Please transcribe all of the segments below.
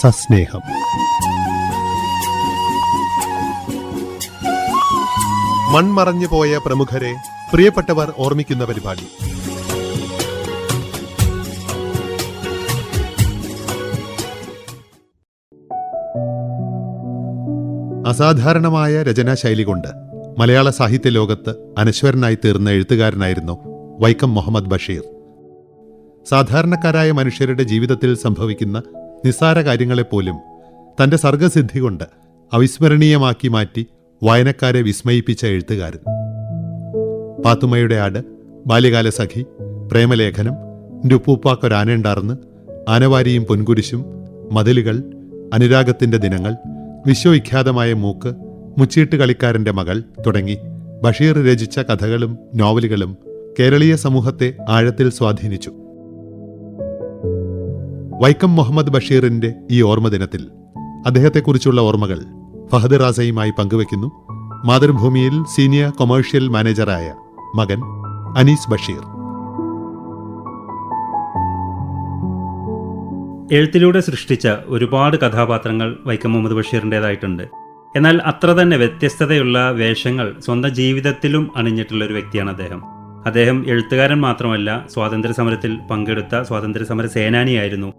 സസ്നേഹം. മൺമറഞ്ഞു പോയ പ്രമുഖരെ പ്രിയപ്പെട്ടവർ ഓർമ്മിക്കുന്ന പരിപാടി. അസാധാരണമായ രചനാശൈലി കൊണ്ട് മലയാള സാഹിത്യ ലോകത്ത് അനശ്വരനായി തീർന്ന എഴുത്തുകാരനായിരുന്നു വൈക്കം മുഹമ്മദ് ബഷീർ. സാധാരണക്കാരായ മനുഷ്യരുടെ ജീവിതത്തിൽ സംഭവിക്കുന്ന നിസ്സാര കാര്യങ്ങളെപ്പോലും തന്റെ സർഗസിദ്ധി കൊണ്ട് അവിസ്മരണീയമാക്കി മാറ്റി വായനക്കാരെ വിസ്മയിപ്പിച്ച എഴുത്തുകാരൻ. പാത്തുമ്മയുടെ ആട് ബാല്യകാല സഖി പ്രേമലേഖനം നുപ്പൂപ്പാക്കൊരാനേണ്ടാർന്ന് ആനവാരിയും പൊൻകുരിശും മതിലുകൾ അനുരാഗത്തിന്റെ ദിനങ്ങൾ വിശ്വവിഖ്യാതമായ മൂക്ക് മുച്ചീട്ട് കളിക്കാരന്റെ മകൾ തുടങ്ങി. ബഷീർ രചിച്ച കഥകളും നോവലുകളും കേരളീയ സമൂഹത്തെ ആഴത്തിൽ സ്വാധീനിച്ചു. വൈക്കം മുഹമ്മദ് ബഷീറിന്റെ ഈ ഓർമ്മദിനത്തിൽ അദ്ദേഹത്തെക്കുറിച്ചുള്ള ഓർമ്മകൾ ഫഹദ് റാസയുമായി പങ്കുവെക്കുന്നു മാതൃഭൂമിയിൽ സീനിയർ കൊമേഴ്ഷ്യൽ മാനേജറായ മകൻ അനീസ് ബഷീർ. എഴുത്തിലൂടെ സൃഷ്ടിച്ച ഒരുപാട് കഥാപാത്രങ്ങൾ വൈക്കം മുഹമ്മദ് ബഷീറിന്റെതായിട്ടുണ്ട് എന്നാൽ അത്ര തന്നെ വ്യത്യസ്തതയുള്ള വേഷങ്ങൾ സ്വന്തം ജീവിതത്തിലും അണിഞ്ഞിട്ടുള്ള ഒരു വ്യക്തിയാണ് അദ്ദേഹം. അദ്ദേഹം എഴുത്തുകാരൻ മാത്രമല്ല സ്വാതന്ത്ര്യ സമരത്തിൽ പങ്കെടുത്ത സ്വാതന്ത്ര്യ സമര സേനാനിയായിരുന്നു.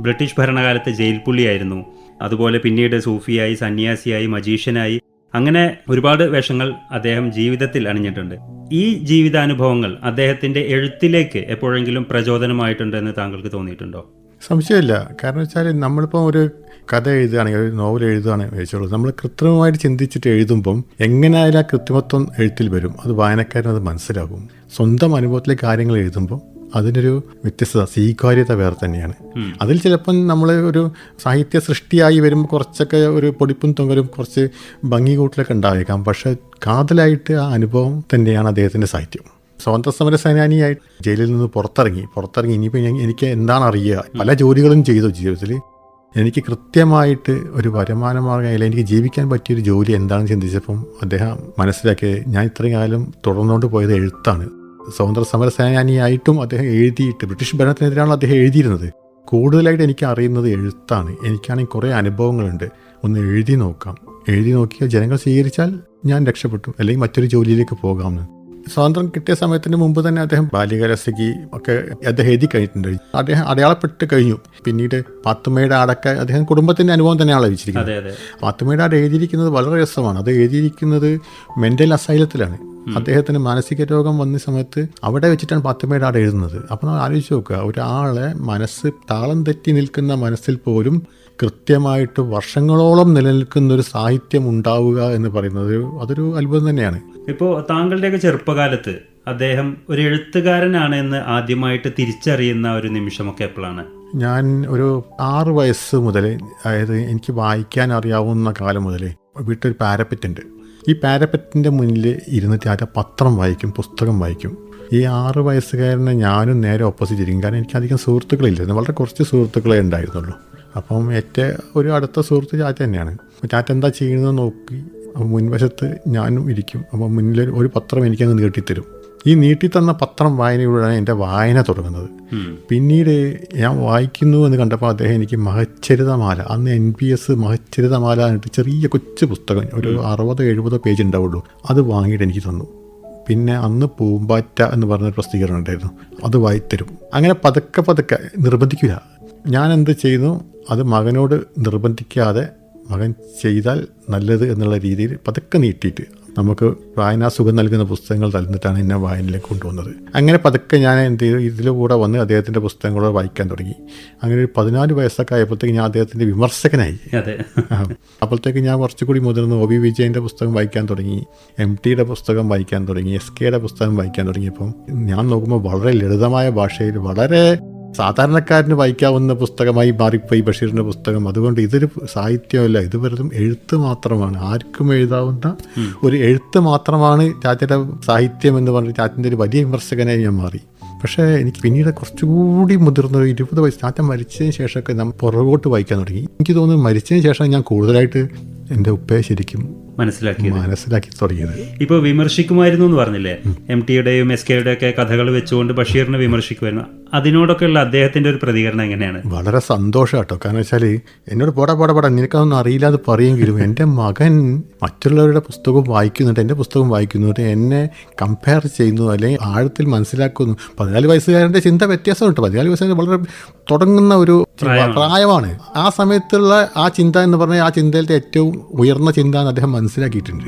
ബ്രിട്ടീഷ് ഭരണകാലത്ത് ജയിൽ പുള്ളിയായിരുന്നു. അതുപോലെ പിന്നീട് സൂഫിയായി സന്യാസിയായി മജീഷ്യനായി അങ്ങനെ ഒരുപാട് വേഷങ്ങൾ അദ്ദേഹം ജീവിതത്തിൽ അണിഞ്ഞിട്ടുണ്ട്. ഈ ജീവിതാനുഭവങ്ങൾ അദ്ദേഹത്തിന്റെ എഴുത്തിലേക്ക് എപ്പോഴെങ്കിലും പ്രചോദനമായിട്ടുണ്ട് എന്ന് താങ്കൾക്ക് തോന്നിയിട്ടുണ്ടോ? സംശയമില്ല. കാരണം വെച്ചാൽ നമ്മളിപ്പോൾ ഒരു കഥ എഴുതുകയാണെങ്കിൽ ഒരു നോവൽ എഴുതുകയാണെങ്കിൽ വെച്ചോളൂ നമ്മൾ കൃത്രിമമായിട്ട് ചിന്തിച്ചിട്ട് എഴുതുമ്പം എങ്ങനെ ആയാലും ആ കൃത്രിമത്വം എഴുത്തിൽ വരും? അത് വായനക്കാരന് അത് മനസ്സിലാകും. സ്വന്തം അനുഭവത്തിലെ കാര്യങ്ങൾ എഴുതുമ്പോൾ അതിനൊരു വ്യത്യസ്തത സ്വീകാര്യത വേറെ തന്നെയാണ്. അതിൽ ചിലപ്പം നമ്മൾ ഒരു സാഹിത്യ സൃഷ്ടിയായി വരുമ്പോൾ കുറച്ചൊക്കെ ഒരു പൊടിപ്പും തൊങ്ങലും കുറച്ച് ഭംഗി കൂട്ടിലൊക്കെ ഉണ്ടായേക്കാം. പക്ഷെ കാതലായിട്ട് ആ അനുഭവം തന്നെയാണ് അദ്ദേഹത്തിന്റെ സാഹിത്യം. സ്വാതന്ത്ര്യ സമര സേനാനിയായി ജയിലിൽ നിന്ന് പുറത്തിറങ്ങി. പുറത്തിറങ്ങി ഇനിയിപ്പോൾ എനിക്ക് എന്താണ് അറിയുക? പല ജോലികളും ചെയ്തു ജീവിതത്തിൽ. എനിക്ക് കൃത്യമായിട്ട് ഒരു വരുമാന മാർഗമായില്ല എനിക്ക് ജീവിക്കാൻ പറ്റിയൊരു ജോലി എന്താണെന്ന് ചിന്തിച്ചപ്പം അദ്ദേഹം മനസ്സിലാക്കിയത് ഞാൻ ഇത്രയും കാലം തുടർന്നുകൊണ്ട് പോയത് എഴുത്താണ്. സ്വാതന്ത്ര്യ സമര സേനാനിയായിട്ടും അദ്ദേഹം എഴുതിയിട്ട് ബ്രിട്ടീഷ് ഭരണത്തിനെതിരാണ് അദ്ദേഹം എഴുതിയിരുന്നത്. കൂടുതലായിട്ട് എനിക്ക് അറിയുന്നത് എഴുത്താണ്. എനിക്കാണെങ്കിൽ കുറേ അനുഭവങ്ങളുണ്ട്. ഒന്ന് എഴുതി നോക്കാം. എഴുതി നോക്കിയാൽ ജനങ്ങൾ സ്വീകരിച്ചാൽ ഞാൻ രക്ഷപ്പെട്ടു. അല്ലെങ്കിൽ മറ്റൊരു ജോലിയിലേക്ക് പോകാമെന്ന്. സ്വാതന്ത്ര്യം കിട്ടിയ സമയത്തിന് മുമ്പ് തന്നെ അദ്ദേഹം ബാല്യകാലസഖി ഒക്കെ അദ്ദേഹം എഴുതി കഴിഞ്ഞിട്ടുണ്ട്. അദ്ദേഹം അടയാളപ്പെട്ട് കഴിഞ്ഞു. പിന്നീട് പാത്തുമ്മയുടെ ആടൊക്കെ അദ്ദേഹം കുടുംബത്തിന്റെ അനുഭവം തന്നെയാണ് ലഭിച്ചിരിക്കുന്നത് പാത്തുമ്മയുടെ ആട് എഴുതിയിരിക്കുന്നത് വളരെ രസമാണ്. അത് എഴുതിയിരിക്കുന്നത് മെന്റൽ അസൈലത്തിലാണ്. അദ്ദേഹത്തിന് മാനസിക രോഗം വന്ന സമയത്ത് അവിടെ വെച്ചിട്ടാണ് പാത്തുമ്മയുടെ ആട് എഴുതുന്നത്. അപ്പോൾ നമ്മൾ ആലോചിച്ച് നോക്കുക. ഒരാളെ മനസ്സ് താളം തെറ്റി നിൽക്കുന്ന മനസ്സിൽ പോലും കൃത്യമായിട്ട് വർഷങ്ങളോളം നിലനിൽക്കുന്ന ഒരു സാഹിത്യം ഉണ്ടാവുക എന്ന് പറയുന്നത് അതൊരു അത്ഭുതം തന്നെയാണ്. ഇപ്പോൾ താങ്കളുടെയൊക്കെ ചെറുപ്പകാലത്ത് അദ്ദേഹം ഒരു എഴുത്തുകാരനാണ് എന്ന് ആദ്യമായിട്ട് തിരിച്ചറിയുന്ന ഒരു നിമിഷമൊക്കെ എപ്പോഴാണ്? ഞാൻ ഒരു ആറ് വയസ്സ് മുതൽ അതായത് എനിക്ക് വായിക്കാൻ അറിയാവുന്ന കാലം മുതൽ വീട്ടിൽ പാരപ്പറ്റ് ഉണ്ട്. ഈ പാരപ്പറ്റിന്റെ മുന്നിൽ ഇരുന്നിട്ട് ആദ്യം പത്രം വായിക്കും പുസ്തകം വായിക്കും. ഈ ആറ് വയസ്സുകാരനെ ഞാനും നേരെ ഓപ്പോസിറ്റ് ഇരിക്കും. കാരണം എനിക്ക് അധികം സുഹൃത്തുക്കളില്ല. വളരെ കുറച്ച് സുഹൃത്തുക്കളെ ഉണ്ടായിരുന്നുള്ളൂ. അപ്പം എന്റെ ഒരു അടുത്ത സുഹൃത്ത് ചാറ്റ തന്നെയാണ്. ചാറ്റ എന്താ ചെയ്യുന്നത് നോക്കി മുൻവശത്ത് ഞാനും ഇരിക്കും. അപ്പോൾ മുന്നിൽ ഒരു പത്രം എനിക്കങ്ങ് നീട്ടിത്തരും. ഈ നീട്ടിത്തന്ന പത്രം വായനയിലൂടെയാണ് എന്റെ വായന തുടങ്ങുന്നത്. പിന്നീട് ഞാൻ വായിക്കുന്നു എന്ന് കണ്ടപ്പോൾ അദ്ദേഹം എനിക്ക് മഹച്ചരിതമാല അന്ന് എൻ പി എസ് മഹച്ചരിതമാല എന്നിട്ട് ചെറിയ കൊച്ചു പുസ്തകം ഒരു അറുപത് എഴുപത് പേജ് ഉണ്ടാവുള്ളൂ. അത് വാങ്ങിയിട്ട് എനിക്ക് തന്നു. പിന്നെ അന്ന് പൂമ്പാറ്റ എന്ന് പറഞ്ഞ പ്രസിദ്ധീകരണം ഉണ്ടായിരുന്നു. അത് വായിത്തരും. അങ്ങനെ പതുക്കെ പതുക്കെ നിർബന്ധിക്കില്ല ഞാൻ എന്ത് ചെയ്യുന്നു? അത് മകനോട് നിർബന്ധിക്കാതെ മകൻ ചെയ്താൽ നല്ലത് എന്നുള്ള രീതിയിൽ പതുക്കെ നീട്ടിയിട്ട് നമുക്ക് വായനാ സുഖം നൽകുന്ന പുസ്തകങ്ങൾ തന്നിട്ടാണ് എന്നെ വായനയിലേക്ക് കൊണ്ടുവന്നത്. അങ്ങനെ പതുക്കെ ഞാൻ എന്ത് ചെയ്തു? ഇതിലൂടെ വന്ന് അദ്ദേഹത്തിന്റെ പുസ്തകങ്ങൾ വായിക്കാൻ തുടങ്ങി. അങ്ങനെ ഒരു പതിനാല് വയസ്സൊക്കെ ആയപ്പോഴത്തേക്ക് ഞാൻ അദ്ദേഹത്തിന്റെ വിമർശകനായി. അപ്പോഴത്തേക്ക് ഞാൻ കുറച്ചുകൂടി മുതിർന്ന് ഒ വിജയന്റെ വിജയന്റെ പുസ്തകം വായിക്കാൻ തുടങ്ങി. എം ടിയുടെ പുസ്തകം വായിക്കാൻ തുടങ്ങി. എസ് കെയുടെ പുസ്തകം വായിക്കാൻ തുടങ്ങിയപ്പം ഞാൻ നോക്കുമ്പോൾ വളരെ ലളിതമായ ഭാഷയിൽ വളരെ സാധാരണക്കാരന് വായിക്കാവുന്ന പുസ്തകമായി മാറിപ്പോയി ബഷീറിന്റെ പുസ്തകം. അതുകൊണ്ട് ഇതൊരു സാഹിത്യമല്ല ഇത് വെറും എഴുത്ത് മാത്രമാണ്. ആർക്കും എഴുതാവുന്ന ഒരു എഴുത്ത് മാത്രമാണ് ചാച്ചയുടെ സാഹിത്യം എന്ന് പറഞ്ഞ് ചാച്ചന്റെ ഒരു വലിയ വിമർശകനായി ഞാൻ മാറി. പക്ഷേ എനിക്ക് പിന്നീട് കുറച്ചുകൂടി മുതിർന്ന ഒരു ഇരുപത് വയസ്സ് ചാച്ച മരിച്ചതിന് ശേഷമൊക്കെ നമ്മൾ പുറകോട്ട് വായിക്കാൻ തുടങ്ങി. എനിക്ക് തോന്നുന്നു മരിച്ചതിന് ശേഷം ഞാൻ കൂടുതലായിട്ട് എന്റെ ഉപ്പയെ ശരിക്കും മനസ്സിലാക്കിയത്? മനസ്സിലാക്കി തുടങ്ങിയത്. ഇപ്പോൾ വിമർശിക്കുമായിരുന്നു എന്ന് പറഞ്ഞില്ലേ? എം ടിയുടെയും എസ് കെയുടെ ഒക്കെ കഥകൾ വെച്ചുകൊണ്ട് ബഷീറിനെ വിമർശിക്കുമായിരുന്നു. അതിനോടൊക്കെയുള്ള അദ്ദേഹത്തിന്റെ ഒരു പ്രതികരണം എങ്ങനെയാണ്? വളരെ സന്തോഷം കേട്ടോ കാരണം വെച്ചാൽ എന്നോട് പോടാ പോടാ പോടാ നിനക്കതൊന്നും അറിയില്ല പറയുമെങ്കിലും എന്റെ മകൻ മറ്റുള്ളവരുടെ പുസ്തകം വായിക്കുന്നുണ്ട് എന്റെ പുസ്തകം വായിക്കുന്നുണ്ട് എന്നെ കമ്പയർ ചെയ്യുന്നു അല്ലെങ്കിൽ ആഴത്തിൽ മനസ്സിലാക്കുന്നു. പതിനാല് വയസ്സുകാരന്റെ ചിന്ത വ്യത്യാസമുണ്ട്. പതിനാല് വയസ്സുകാരൻ വളരെ തുടങ്ങുന്ന ഒരു പ്രായമാണ്. ആ സമയത്തുള്ള ആ ചിന്ത എന്ന് പറഞ്ഞാൽ ആ ചിന്തയിലത്തെ ഏറ്റവും ഉയർന്ന ചിന്ത എന്ന് അദ്ദേഹം മനസ്സിലാക്കിയിട്ടുണ്ട്.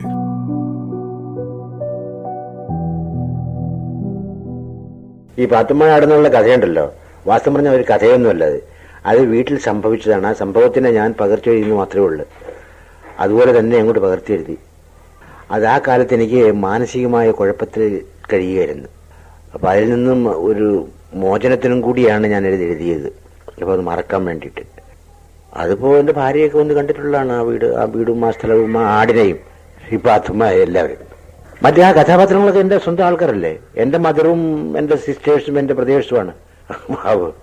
ഈ പാത്തുമ്മ ആടുന്നുള്ള കഥയുണ്ടല്ലോ. വാസ്തു പറഞ്ഞ ഒരു കഥയൊന്നുമല്ല അത്. അത് വീട്ടിൽ സംഭവിച്ചതാണ്. ആ സംഭവത്തിനെ ഞാൻ പകർത്തി എഴുതുന്നു മാത്രമേ ഉള്ളൂ. അതുപോലെ തന്നെ അങ്ങോട്ട് പകർത്തി എഴുതി. അത് ആ കാലത്ത് എനിക്ക് മാനസികമായ കുഴപ്പത്തിൽ കഴിയുകയായിരുന്നു. അപ്പം അതിൽ നിന്നും ഒരു മോചനത്തിനും കൂടിയാണ് ഞാൻ എഴുതി എഴുതിയത്. അപ്പോൾ അത് മറക്കാൻ വേണ്ടിയിട്ട്. അതിപ്പോൾ എന്റെ ഭാര്യയൊക്കെ വന്ന് കണ്ടിട്ടുള്ളതാണ് ആ വീട് ആ വീടും ആ സ്ഥലവും ആ ആടിനെയും ഈ പാത്തുമ്മ എല്ലാവരും. മറ്റേ ആ കഥാപാത്രങ്ങളൊക്കെ എന്റെ സ്വന്തം ആൾക്കാരല്ലേ? എന്റെ മദറും എന്റെ സിസ്റ്റേഴ്സും എന്റെ പ്രദേശവുമാണ്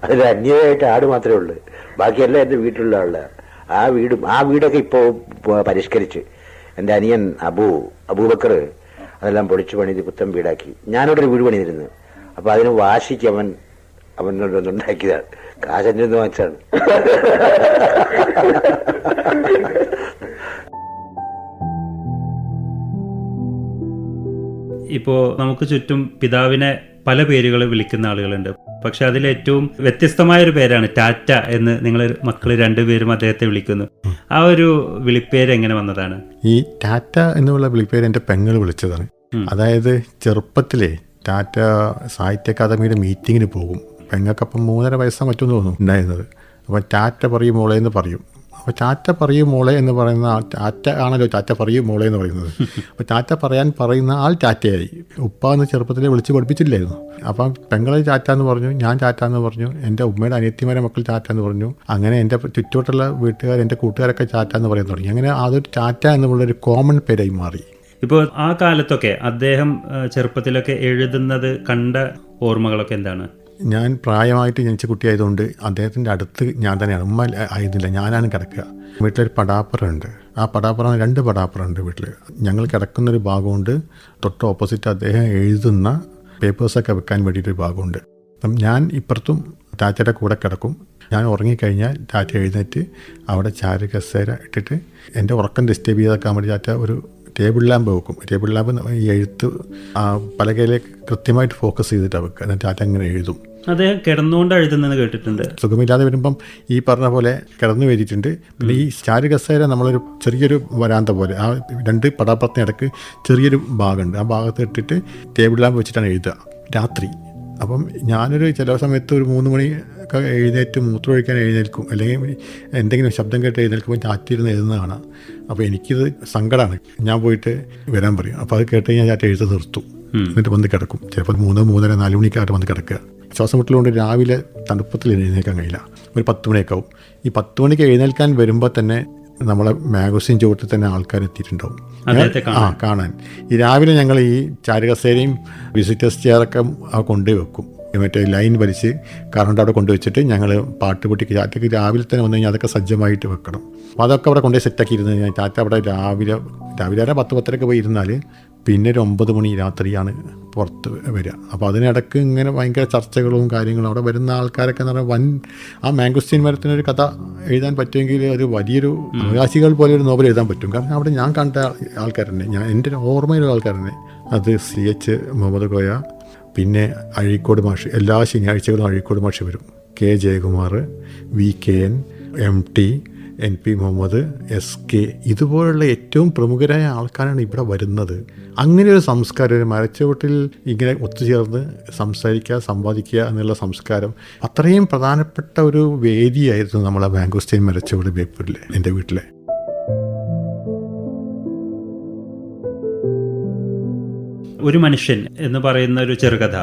അതിൽ അന്യമായിട്ട് ആട് മാത്രമേ ഉള്ളൂ. ബാക്കിയെല്ലാം എന്റെ വീട്ടിലുള്ള ആൾ. ആ വീടും ആ വീടൊക്കെ ഇപ്പോൾ പരിഷ്കരിച്ച് എന്റെ അനിയൻ അബു അബൂബക്കർ അതെല്ലാം പൊളിച്ചു പണിത് പുത്തൻ വീടാക്കി. ഞാനവിടെ ഒരു വീട് പണിതിരുന്നു. അപ്പൊ അതിന് വാശിക്ക് അവൻ അവനോടൊന്നുണ്ടാക്കിയതാണ് കാശന്റെ ഒന്ന് വാങ്ങിച്ചാണ് ഇപ്പോ നമുക്ക് ചുറ്റും പിതാവിനെ പല പേരുകൾ വിളിക്കുന്ന ആളുകളുണ്ട്. പക്ഷെ അതിൽ ഏറ്റവും വ്യത്യസ്തമായ ഒരു പേരാണ് ടാറ്റ എന്ന് നിങ്ങൾ മക്കൾ രണ്ടുപേരും അദ്ദേഹത്തെ വിളിക്കുന്നു. ആ ഒരു വിളിപ്പേര് എങ്ങനെ വന്നതാണ്? ഈ ടാറ്റ എന്നുള്ള വിളിപ്പേര് എന്റെ പെങ്ങൾ വിളിച്ചതാണ്. അതായത് ചെറുപ്പത്തിലെ ടാറ്റ സാഹിത്യ അക്കാദമിയുടെ മീറ്റിങ്ങിന് പോകും. പെങ്ങൾക്കപ്പം മൂന്നര വയസ്സാ മറ്റൊന്ന് തോന്നുന്നു ഉണ്ടായിരുന്നത്. അപ്പോൾ ടാറ്റ പറയും മോളെ എന്ന് പറയും. അപ്പോൾ ടാറ്റ പറയും മോളെ എന്ന് പറയുന്ന ടാറ്റ ആണല്ലോ ടാറ്റ പറയും മോളെ എന്ന് പറയുന്നത്. അപ്പോൾ ടാറ്റ പറയാൻ പറയുന്ന ആൾ ടാറ്റയായി. ഉപ്പ എന്ന് ചെറുപ്പത്തിലെ വിളിച്ച് പഠിപ്പിച്ചില്ലായിരുന്നു. അപ്പം പെങ്ങളെ ടാറ്റ എന്ന് പറഞ്ഞു ഞാൻ ടാറ്റ എന്ന് പറഞ്ഞു എന്റെ ഉമ്മയുടെ അനിയത്തിമാരെ മക്കൾ ടാറ്റ എന്ന് പറഞ്ഞു അങ്ങനെ എന്റെ ചുറ്റോട്ടുള്ള വീട്ടുകാർ എന്റെ കൂട്ടുകാരൊക്കെ ടാറ്റ എന്ന് പറയാൻ തുടങ്ങി. അങ്ങനെ അതൊരു ടാറ്റ എന്നുള്ളൊരു കോമൺ പേരായി മാറി. ഇപ്പോൾ ആ കാലത്തൊക്കെ അദ്ദേഹം ചെറുപ്പത്തിലൊക്കെ എഴുതുന്നത് കണ്ട ഓർമ്മകളൊക്കെ എന്താണ്? ഞാൻ പ്രായമായിട്ട് ജനിച്ച കുട്ടിയായതുകൊണ്ട് അദ്ദേഹത്തിന്റെ അടുത്ത് ഞാൻ തന്നെയാണ്. ഉമ്മ ആയിരുന്നില്ല. ഞാനാണ് കിടക്കുക. വീട്ടിലൊരു പടാപ്പുറമുണ്ട്. ആ പടാപ്പുറ രണ്ട് പടാപ്പുറമുണ്ട് വീട്ടിൽ ഞങ്ങൾ കിടക്കുന്നൊരു ഭാഗമുണ്ട്. തൊട്ട് ഓപ്പോസിറ്റ് അദ്ദേഹം എഴുതുന്ന പേപ്പേഴ്സൊക്കെ വെക്കാൻ വേണ്ടിയിട്ടൊരു ഭാഗമുണ്ട്. അപ്പം ഞാൻ ഇപ്പുറത്തും ടാറ്റയുടെ കൂടെ കിടക്കും. ഞാൻ ഉറങ്ങിക്കഴിഞ്ഞാൽ ടാറ്റ എഴുന്നേറ്റ് അവിടെ ചാരു കസേര ഇട്ടിട്ട് എന്റെ ഉറക്കം ഡിസ്റ്റേബ് ചെയ്താക്കാൻ വേണ്ടി ടാറ്റ ഒരു ടേബിൾ ലാമ്പ് വെക്കും. ടേബിൾ ലാമ്പ് ഈ എഴുത്ത് ആ പലകയിലേക്ക് കൃത്യമായിട്ട് ഫോക്കസ് ചെയ്തിട്ട് വെക്കുക. എന്നിട്ട് അതങ്ങനെ അങ്ങനെ എഴുതും. അദ്ദേഹം കിടന്നുകൊണ്ട് എഴുതുന്നത് കേട്ടിട്ടുണ്ട്. സുഖമില്ലാതെ വരുമ്പം ഈ പറഞ്ഞ പോലെ കിടന്നു വരിയിട്ടുണ്ട് പിന്നെ ഈ ചാരു കസേര നമ്മളൊരു ചെറിയൊരു വരാന്ത പോലെ. ആ രണ്ട് പടാപ്പുറത്തിനിടക്ക് ചെറിയൊരു ഭാഗമുണ്ട്. ആ ഭാഗത്ത് ഇട്ടിട്ട് ടേബിൾ ലാമ്പ് വെച്ചിട്ടാണ് എഴുതുക. രാത്രി. അപ്പം ഞാനൊരു ചില സമയത്ത് ഒരു മൂന്ന് മണി ഒക്കെ എഴുന്നേറ്റ് മൂത്രമൊഴിക്കാൻ എഴുന്നേൽക്കും. അല്ലെങ്കിൽ എന്തെങ്കിലും ശബ്ദം കേട്ട് എഴുന്നേൽക്കുമ്പോൾ ചാറ്റിരുന്ന് എഴുതുന്ന കാണാം. അപ്പോൾ എനിക്കിത് സങ്കടമാണ് ഞാൻ പോയിട്ട് വരാൻ പറയും. അപ്പോൾ അത് കേട്ട് ഞാൻ ചാറ്റ് എഴുത്ത് നിർത്തും. എന്നിട്ട് വന്ന് കിടക്കും. ചിലപ്പോൾ മൂന്ന് മൂന്നര നാല് മണിക്കായിട്ട് വന്ന് കിടക്കുക. ശ്വാസം മുട്ടലുകൊണ്ട് രാവിലെ തണുപ്പത്തിൽ എഴുന്നേൽക്കാൻ കഴിയില്ല. ഒരു പത്ത് മണിയൊക്കെ ആവും. ഈ പത്ത് മണിക്ക് എഴുന്നേൽക്കാൻ വരുമ്പോൾ തന്നെ നമ്മളെ മാഗസിൻ ചുവട്ടിൽ തന്നെ ആൾക്കാർ എത്തിയിട്ടുണ്ടാവും. ആ കാണാൻ. ഈ രാവിലെ ഞങ്ങൾ ഈ ചാരുകസേരയും വിസിറ്റേഴ്സ് ചെയറൊക്കെ ആ കൊണ്ടുപോയി വെക്കും. മറ്റേ ലൈൻ വലിച്ച് കറണ്ട് അവിടെ കൊണ്ടുവച്ചിട്ട് ഞങ്ങൾ പാട്ട് പൊട്ടിക്ക് ചാറ്റയ്ക്ക് രാവിലെ തന്നെ വന്നു കഴിഞ്ഞാൽ അതൊക്കെ സജ്ജമായിട്ട് വെക്കണം. അപ്പോൾ അതൊക്കെ അവിടെ കൊണ്ടുപോയി സെറ്റാക്കി ഇരുന്ന് കഴിഞ്ഞാൽ ചാറ്റ അവിടെ രാവിലെ രാവിലെ വരെ പത്ത് പത്തരക്ക് പോയി ഇരുന്നാൽ പിന്നെ ഒരു ഒമ്പത് മണി രാത്രിയാണ് പുറത്ത് വരിക അപ്പോൾ അതിനിടക്ക് ഇങ്ങനെ ഭയങ്കര ചർച്ചകളും കാര്യങ്ങളും അവിടെ വരുന്ന ആൾക്കാരൊക്കെ എന്ന് പറഞ്ഞാൽ വൻ ആ മാംഗോസ്റ്റീൻ മരത്തിനൊരു കഥ എഴുതാൻ പറ്റുമെങ്കിൽ ഒരു വലിയൊരു അവകാശികൾ പോലെ ഒരു നോവൽ എഴുതാൻ പറ്റും. കാരണം അവിടെ ഞാൻ കണ്ട ആൾക്കാർ തന്നെ ഞാൻ എന്റെ ഒരു ഓർമ്മയിലുള്ള ആൾക്കാർ തന്നെ അത് സി എച്ച് മുഹമ്മദ് കോയ പിന്നെ അഴീക്കോട് മാഷി. എല്ലാ ശനിയാഴ്ചകളും അഴീക്കോട് മാഷി വരും. K Jayakumar V K N M T N P Muhammad S K ഇതുപോലുള്ള ഏറ്റവും പ്രമുഖരായ ആൾക്കാരാണ് ഇവിടെ വരുന്നത്. അങ്ങനെ ഒരു സംസ്കാരം ഒരു മരച്ചുവട്ടിൽ ഇങ്ങനെ ഒത്തുചേർന്ന് സംസാരിക്കുക സംവാദിക്കുക എന്നുള്ള സംസ്കാരം അത്രയും പ്രധാനപ്പെട്ട ഒരു വേദിയായിരുന്നു നമ്മളെ ബാങ്കോസ്റ്റൈൻ മരച്ചുവട് ബേപ്പൂരിലെ എന്റെ വീട്ടിലെ. ഒരു മനുഷ്യൻ എന്ന് പറയുന്ന ഒരു ചെറുകഥ.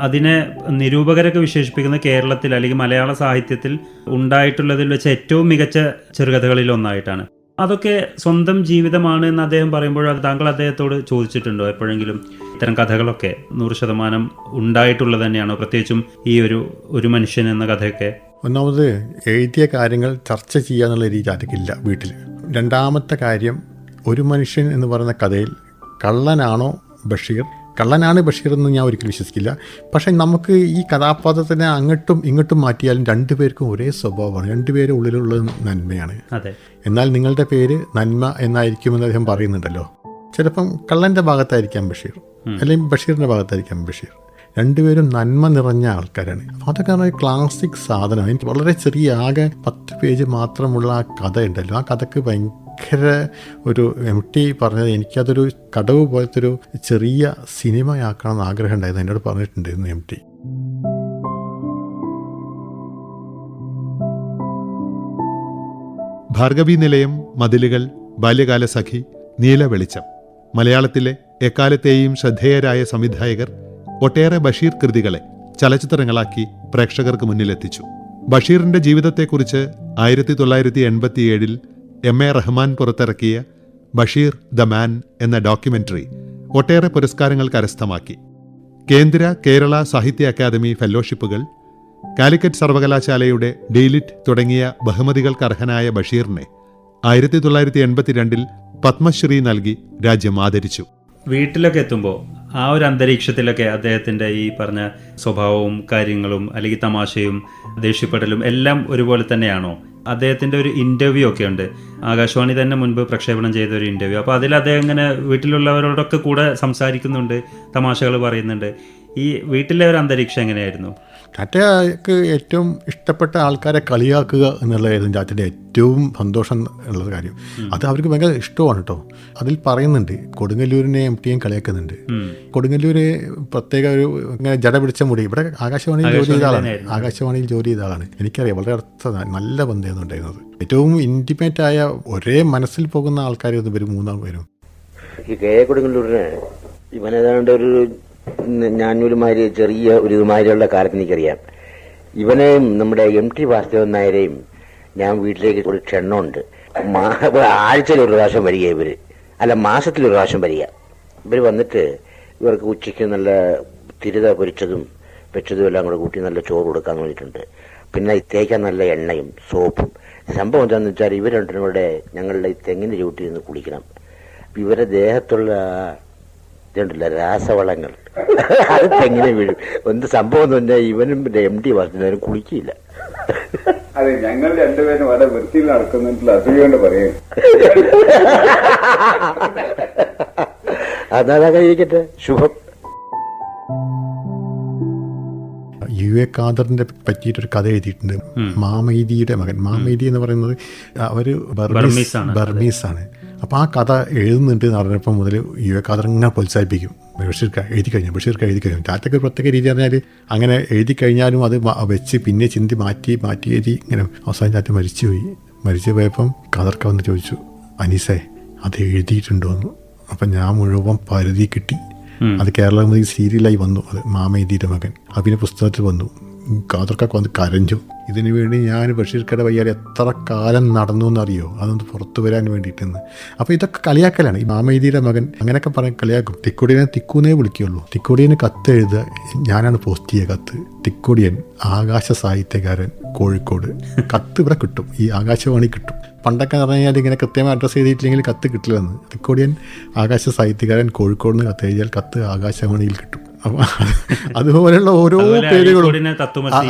അതിനെ നിരൂപകരൊക്കെ വിശേഷിപ്പിക്കുന്ന കേരളത്തിൽ അല്ലെങ്കിൽ മലയാള സാഹിത്യത്തിൽ ഉണ്ടായിട്ടുള്ളതിൽ വെച്ച് ഏറ്റവും മികച്ച ചെറുകഥകളിൽ ഒന്നായിട്ടാണ്. അതൊക്കെ സ്വന്തം ജീവിതമാണ് എന്ന് അദ്ദേഹം പറയുമ്പോൾ താങ്കൾ അദ്ദേഹത്തോട് ചോദിച്ചിട്ടുണ്ടോ? എപ്പോഴെങ്കിലും ഇത്തരം കഥകളൊക്കെ നൂറ് ശതമാനം ഉണ്ടായിട്ടുള്ളത് തന്നെയാണോ? പ്രത്യേകിച്ചും ഈ ഒരു ഒരു മനുഷ്യൻ എന്ന കഥയൊക്കെ. ഒന്നാമത് എഴുതിയ കാര്യങ്ങൾ ചർച്ച ചെയ്യുക എന്നുള്ള രീതി ആർക്കില്ല വീട്ടിൽ. രണ്ടാമത്തെ കാര്യം ഒരു മനുഷ്യൻ എന്ന് പറയുന്ന കഥയിൽ കള്ളനാണോ ബഷീർ? കള്ളനാണ് ബഷീർ എന്ന് ഞാൻ ഒരിക്കലും വിശ്വസിക്കില്ല. പക്ഷേ നമുക്ക് ഈ കഥാപാത്രത്തിനെ അങ്ങോട്ടും ഇങ്ങോട്ടും മാറ്റിയാലും രണ്ടുപേർക്കും ഒരേ സ്വഭാവമാണ്. രണ്ടുപേരും ഉള്ളിലുള്ളത് നന്മയാണ്. എന്നാൽ നിങ്ങളുടെ പേര് നന്മ എന്നായിരിക്കുമെന്ന് അദ്ദേഹം പറയുന്നുണ്ടല്ലോ. ചിലപ്പം കള്ളന്റെ ഭാഗത്തായിരിക്കാം ബഷീർ. അല്ലെങ്കിൽ ബഷീറിന്റെ ഭാഗത്തായിരിക്കാം ബഷീർ. രണ്ടുപേരും നന്മ നിറഞ്ഞ ആൾക്കാരാണ്. അതൊക്കെ ഒരു ക്ലാസിക് സാധനമാണ്. എനിക്ക് വളരെ ചെറിയ ആകെ പത്ത് പേജ് മാത്രമുള്ള ആ കഥ ഉണ്ടല്ലോ ആ കഥക്ക് ഭയങ്കര ഒരു എം ടി പറഞ്ഞത് എനിക്കതൊരു കടവ് പോലത്തെ ഒരു ചെറിയ സിനിമയാക്കണം എന്ന് ആഗ്രഹം ഉണ്ടായിരുന്നു എന്നോട് പറഞ്ഞിട്ടുണ്ടായിരുന്നു എം ടി. ഭാർഗവി നിലയം മതിലുകൾ ബാല്യകാല സഖി നീല വെളിച്ചം. മലയാളത്തിലെ എക്കാലത്തെയും ശ്രദ്ധേയരായ സംവിധായകർ ഒട്ടേറെ ബഷീർ കൃതികളെ ചലച്ചിത്രങ്ങളാക്കി പ്രേക്ഷകർക്ക് മുന്നിലെത്തിച്ചു. ബഷീറിന്റെ ജീവിതത്തെക്കുറിച്ച് ആയിരത്തി തൊള്ളായിരത്തി എൺപത്തിയേഴിൽ എം എ റഹ്മാൻ പുറത്തിറക്കിയ ബഷീർ ദ മാൻ എന്ന ഡോക്യുമെന്ററി ഒട്ടേറെ പുരസ്കാരങ്ങൾ കരസ്ഥമാക്കി. കേന്ദ്ര കേരള സാഹിത്യ അക്കാദമി ഫെല്ലോഷിപ്പുകൾ കാലിക്കറ്റ് സർവകലാശാലയുടെ ഡീലിറ്റ് തുടങ്ങിയ ബഹുമതികൾക്ക് അർഹനായ ബഷീറിനെ ആയിരത്തി തൊള്ളായിരത്തി എൺപത്തിരണ്ടിൽ പത്മശ്രീ നൽകി രാജ്യം ആദരിച്ചു. വീട്ടിലൊക്കെ എത്തുമ്പോൾ ആ ഒരു അന്തരീക്ഷത്തിലൊക്കെ അദ്ദേഹത്തിന്റെ ഈ പറഞ്ഞ സ്വഭാവവും കാര്യങ്ങളും അല്ലെങ്കിൽ തമാശയും ദേഷ്യപ്പെടലും എല്ലാം ഒരുപോലെ തന്നെയാണോ? അദ്ദേഹത്തിന്റെ ഒരു ഇന്റർവ്യൂ ഒക്കെ ഉണ്ട്. ആകാശവാണി തന്നെ മുൻപ് പ്രക്ഷേപണം ചെയ്ത ഒരു ഇന്റർവ്യൂ അപ്പോൾ അതിൽ അദ്ദേഹം ഇങ്ങനെ വീട്ടിലുള്ളവരോടൊക്കെ കൂടെ സംസാരിക്കുന്നുണ്ട് തമാശകൾ പറയുന്നുണ്ട്. ഈ വീട്ടിലെ ഒരു അന്തരീക്ഷം എങ്ങനെയായിരുന്നു? ടാറ്റയ്ക്ക് ഏറ്റവും ഇഷ്ടപ്പെട്ട ആൾക്കാരെ കളിയാക്കുക എന്നുള്ളതായിരുന്നു ടാറ്റയുടെ ഏറ്റവും സന്തോഷം ഉള്ള കാര്യം. അത് അവർക്ക് ഭയങ്കര ഇഷ്ടമാണ് കേട്ടോ അതിൽ പറയുന്നുണ്ട് കൊടുങ്ങല്ലൂരിനെ എം ടി എം കളിയാക്കുന്നുണ്ട്. കൊടുങ്ങല്ലൂര് പ്രത്യേക ഒരു ഇങ്ങനെ ജട പിടിച്ച മുടി. ഇവിടെ ആകാശവാണിയിൽ ജോലി ചെയ്ത ആളാണ്. ആകാശവാണിയിൽ ജോലി ചെയ്ത ആളാണ്. എനിക്കറിയാം വളരെ അടുത്ത നല്ല ബന്ധമായിരുന്നു ഉണ്ടായിരുന്നത്. ഏറ്റവും ഇന്റിമേറ്റ് ആയ ഒരേ മനസ്സിൽ പോകുന്ന ആൾക്കാരായിരുന്നു ഇവർ മൂന്നാം പേരും. ഈ കെ കൊടുങ്ങല്ലൂരിനെ കൊടുങ്ങല്ലൂരിന് ഇവനേതാണ്ട് ഒരു ഞാനൊരുമാതിരി ചെറിയ ഒരു ഇതുമാതിരിയുള്ള കാലത്ത് എനിക്കറിയാം. ഇവനെയും നമ്മുടെ എം ടി വാസുദേവൻ നായരെയും ഞാൻ വീട്ടിലേക്ക് ഒരു ക്ഷണമുണ്ട്. ആഴ്ചയിൽ ഒരു പ്രാവശ്യം വരിക ഇവർ. അല്ല മാസത്തിൽ ഒരു പ്രാവശ്യം വരിക. ഇവർ വന്നിട്ട് ഇവർക്ക് ഉച്ചയ്ക്ക് നല്ല തിരുത പൊരിച്ചതും വെച്ചതും എല്ലാം കൂടെ കൂട്ടി നല്ല ചോറ് കൊടുക്കാൻ വേണ്ടിയിട്ടുണ്ട്. പിന്നെ തേക്കാൻ നല്ല എണ്ണയും സോപ്പും. സംഭവം എന്താണെന്ന് വെച്ചാൽ ഇവർ ഞങ്ങളുടെ ഈ തെങ്ങിന് ചൂട്ടിൽ നിന്ന് കുളിക്കണം. ഇവരുടെ ദേഹത്തുള്ള ഇതുണ്ടല്ലോ രാസവളങ്ങൾ. അത് തെങ്ങിനെ വീഴും. എന്ത് സംഭവം എന്ന് പറഞ്ഞാൽ ഇവനും എം ഡി വർദ്ധനവനും കുളിക്കില്ല. അതെ ഞങ്ങൾ രണ്ടുപേരും വളരെ വൃത്തിയിൽ നടക്കുന്നുണ്ടല്ലോ. അസുഖം കൊണ്ട് പറയും അതാ കഴിക്കട്ടെ ശുഭം യു എ ഖാദറിന്റെ പറ്റിയിട്ടൊരു കഥ എഴുതിയിട്ടുണ്ട്. മാമൈദിയുടെ മകൻ. മാമൈദി എന്ന് പറയുന്നത് അവർ ബർമീസ് ബർമീസാണ്. അപ്പോൾ ആ കഥ എഴുതുന്നുണ്ട് എന്ന് പറഞ്ഞപ്പോൾ മുതൽ യു എ ഖാദർ ഇങ്ങനെ പ്രോത്സാഹിപ്പിക്കും. ബഷീർക്ക് എഴുതി കഴിഞ്ഞു ബഷീർക്ക് എഴുതി കഴിഞ്ഞു ടാറ്റയ്ക്ക് ഒരു പ്രത്യേക രീതി പറഞ്ഞാൽ അങ്ങനെ എഴുതി കഴിഞ്ഞാലും അത് വെച്ച് പിന്നെ ചിന്തി മാറ്റി മാറ്റി എഴുതി ഇങ്ങനെ അവസാനം ടാറ്റ മരിച്ചുപോയി. മരിച്ചു പോയപ്പം കഥർക്ക വന്ന് ചോദിച്ചു അനീസേ അത് എഴുതിയിട്ടുണ്ടോ എന്ന് അപ്പം ഞാൻ മുഴുവൻ പരിധി കിട്ടി. അത് കേരള സീരിയലായി വന്നു. അത് മാമ എഴുതിയിട്ട് മകൻ. അത് പിന്നെ പുസ്തകത്തിൽ വന്നു. കാതർക്കൊക്കെ വന്ന് കരഞ്ഞു. ഇതിനു വേണ്ടി ഞാൻ ബഷീർക്കട വയ്യാൽ എത്ര കാലം നടന്നു എന്നറിയോ? അതൊന്ന് പുറത്തു വരാൻ വേണ്ടിയിട്ടെന്ന്. അപ്പോൾ ഇതൊക്കെ കളിയാക്കലാണ്. ഈ മാമേദിയുടെ മകൻ അങ്ങനെയൊക്കെ പറയാൻ കളിയാക്കും. തിക്കുടിയനെ തിക്കൂന്നേ വിളിക്കുള്ളൂ തിക്കുടിയന് കത്ത് എഴുതുക. ഞാനാണ് പോസ്റ്റ് ചെയ്യുക കത്ത്. തിക്കുടിയൻ ആകാശ സാഹിത്യകാരൻ കോഴിക്കോട്. കത്ത് ഇവിടെ കിട്ടും. ഈ ആകാശവാണി കിട്ടും. പണ്ടൊക്കെ എന്ന് പറഞ്ഞു കഴിഞ്ഞാൽ ഇങ്ങനെ കൃത്യമായി അഡ്രസ്സ് ചെയ്തിട്ടില്ലെങ്കിൽ കത്ത് കിട്ടില്ലെന്ന്. തിക്കോടിയൻ ആകാശ സാഹിത്യകാരൻ കോഴിക്കോട് കത്ത് എഴുതിയാൽ കത്ത് ആകാശവാണിയിൽ കിട്ടും. അതുപോലെയുള്ള ഓരോ പേരുകളും.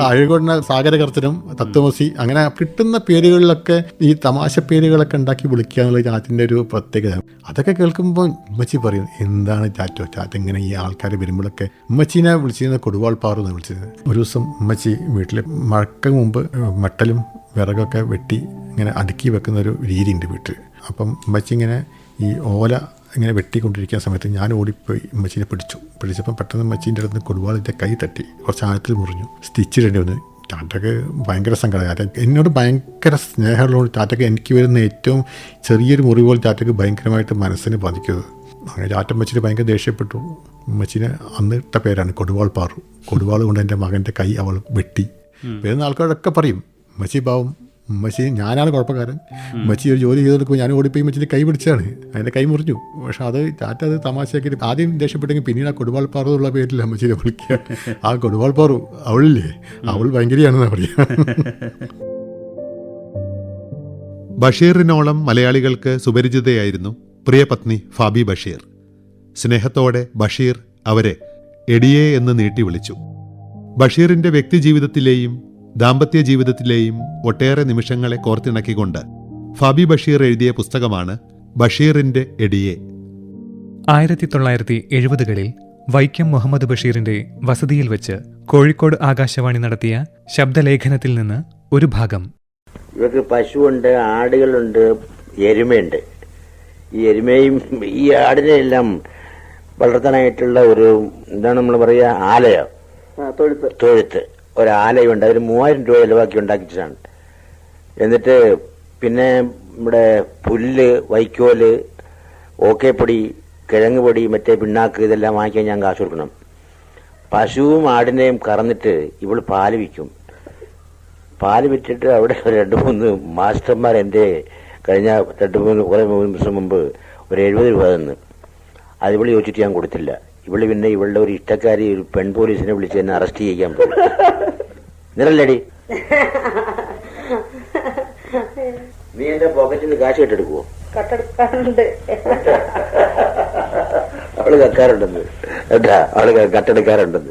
അഴീക്കോടിനെ സാഗരകർത്തനം തത്വമസി അങ്ങനെ കിട്ടുന്ന പേരുകളിലൊക്കെ ഈ തമാശ പേരുകളൊക്കെ ഉണ്ടാക്കി വിളിക്കുക എന്നുള്ള ചാറ്റിന്റെ ഒരു പ്രത്യേകത. അതൊക്കെ കേൾക്കുമ്പോൾ ഉമ്മച്ചി പറയും എന്താണ് ചാറ്റോ? ചാറ്റ് ഇങ്ങനെ ഈ ആൾക്കാർ വരുമ്പോഴൊക്കെ ഉമ്മച്ചീനെ വിളിച്ചിരുന്ന കൊടുവാൾ പാറു എന്ന് വിളിച്ചത്. ഒരു ദിവസം ഉമ്മച്ചി വീട്ടിൽ മഴക്ക് മുമ്പ് മട്ടലും വിറകൊക്കെ വെട്ടി ഇങ്ങനെ അടുക്കി വെക്കുന്ന ഒരു രീതിയുണ്ട് വീട്ടിൽ അപ്പം ഉമ്മച്ചി ഇങ്ങനെ ഈ ഓല ഇങ്ങനെ വെട്ടിക്കൊണ്ടിരിക്കുന്ന സമയത്ത് ഞാൻ ഓടിപ്പോയി മച്ചിനെ പിടിച്ചു. പിടിച്ചപ്പോൾ പെട്ടെന്ന് മച്ചിന്റെ അടുത്ത് കൊടുവാളിന്റെ കൈ തട്ടി. കുറച്ച് ആഴത്തിൽ മുറിഞ്ഞു. സ്റ്റിച്ച് ഇടേണ്ടി വന്നു. ടാറ്റയ്ക്ക് ഭയങ്കര സങ്കടം. ടാറ്റ എന്നോട് ഭയങ്കര സ്നേഹമുള്ളതുകൊണ്ട് ടാറ്റയ്ക്ക് എനിക്ക് വരുന്ന ഏറ്റവും ചെറിയൊരു മുറി പോലെ ടാറ്റയ്ക്ക് ഭയങ്കരമായിട്ട് മനസ്സിന് ബാധിക്കുന്നത്. അങ്ങനെ ടാറ്റ മച്ചിന് ഭയങ്കര ദേഷ്യപ്പെട്ടു. മച്ചിന് അന്ന് ഇട്ട പേരാണ് കൊടുവാൾ പാറു. കൊടുവാൾ കൊണ്ട് എന്റെ മകന്റെ കൈ അവൾ വെട്ടി. വരുന്ന ആൾക്കാരൊക്കെ പറയും മച്ചി പാവം ഉമ്മച്ചി ഞാനാണ് കുഴപ്പക്കാരൻ. ഉമ്മച്ചി ഒരു ജോലി ചെയ്തെടുക്കുമ്പോൾ ഞാൻ ഓടിപ്പോയി ഉമ്മച്ചിന്റെ കൈ പിടിച്ചാണ്. അതിന്റെ കൈ മുറിഞ്ഞു. പക്ഷേ അത് ചാറ്റ അത് തമാശയാക്കിയിട്ട് ആദ്യം ദേഷ്യപ്പെട്ടെങ്കിൽ പിന്നീട് ആ കൊടുവാൾ പാറു എന്നുള്ള പേരിൽ അമ്മച്ചിനെ വിളിക്കുക. ആ കൊടുവാൾ പാറു അവളില്ലേ? അവൾ ഭയങ്കരയാണെന്നാണ് പറയുക ബഷീറിനോളം മലയാളികൾക്ക് സുപരിചിതയായിരുന്നു പ്രിയപത്നി ഫാബി ബഷീർ. സ്നേഹത്തോടെ ബഷീർ അവരെ എടിയേ എന്ന് നീട്ടി വിളിച്ചു. ബഷീറിന്റെ വ്യക്തിജീവിതത്തിലെയും ദാമ്പത്യ ജീവിതത്തിലെയും ഒട്ടേറെ നിമിഷങ്ങളെ കോർത്തിണക്കിക്കൊണ്ട് ഫാബി ബഷീർ എഴുതിയ പുസ്തകമാണ് ബഷീറിന്റെ എടിയെ. ആയിരത്തി തൊള്ളായിരത്തി എഴുപതുകളിൽ വൈക്കം മുഹമ്മദ് ബഷീറിന്റെ വസതിയിൽ വെച്ച് കോഴിക്കോട് ആകാശവാണി നടത്തിയ ശബ്ദലേഖനത്തിൽ നിന്ന് ഒരു ഭാഗം. ഇവർക്ക് പശുവുണ്ട് ആടുകളുണ്ട് എരുമയുണ്ട്. ഈ എരുമയും ഈ ആടിനെയെല്ലാം വളർത്താനായിട്ടുള്ള ഒരു എന്താണ് നമ്മൾ പറയുക ആലയോ. തൊഴുത്ത്. തൊഴുത്ത്. ഒരാലയുണ്ട്. അതിന് മൂവായിരം രൂപ ചിലവാക്കി ഉണ്ടാക്കിയിട്ടാണ്. എന്നിട്ട് പിന്നെ നമ്മുടെ പുല്ല് വൈക്കോൽ ഓക്കേപ്പൊടി കിഴങ്ങ് പൊടി മറ്റേ പിണ്ണാക്ക് ഇതെല്ലാം വാങ്ങിക്കാൻ ഞാൻ കാശ് കൊടുക്കണം. പശുവും ആടിനെയും കറന്നിട്ട് ഇവൾ പാൽ വിൽക്കും. പാൽ വിറ്റിട്ട് അവിടെ ഒരു രണ്ട് മൂന്ന് മാസ്റ്റർമാർ എന്റെ കഴിഞ്ഞ രണ്ട് മൂന്ന് കുറേ മൂന്ന് ദിവസം മുമ്പ് ഒരു എഴുപത് രൂപ തന്നു. അത് ഇവൾ ചോദിച്ചിട്ട് ഞാൻ കൊടുത്തില്ല. ഇവൾ പിന്നെ ഇവളുടെ ഒരു ഇഷ്ടക്കാരി ഒരു പെൺ പോലീസിനെ വിളിച്ച് എന്നെ അറസ്റ്റ് ചെയ്യാൻ പോയി. നിറല്ലേടി. നീ എന്റെ പോക്കറ്റിൽ നിന്ന് കാശ് കെട്ടെടുക്കുവോ? കട്ടെടുക്കാറുണ്ട്. അവൾ കക്കാറുണ്ടെന്ന്. എന്താ അവൾ കട്ടെടുക്കാറുണ്ടെന്ന്.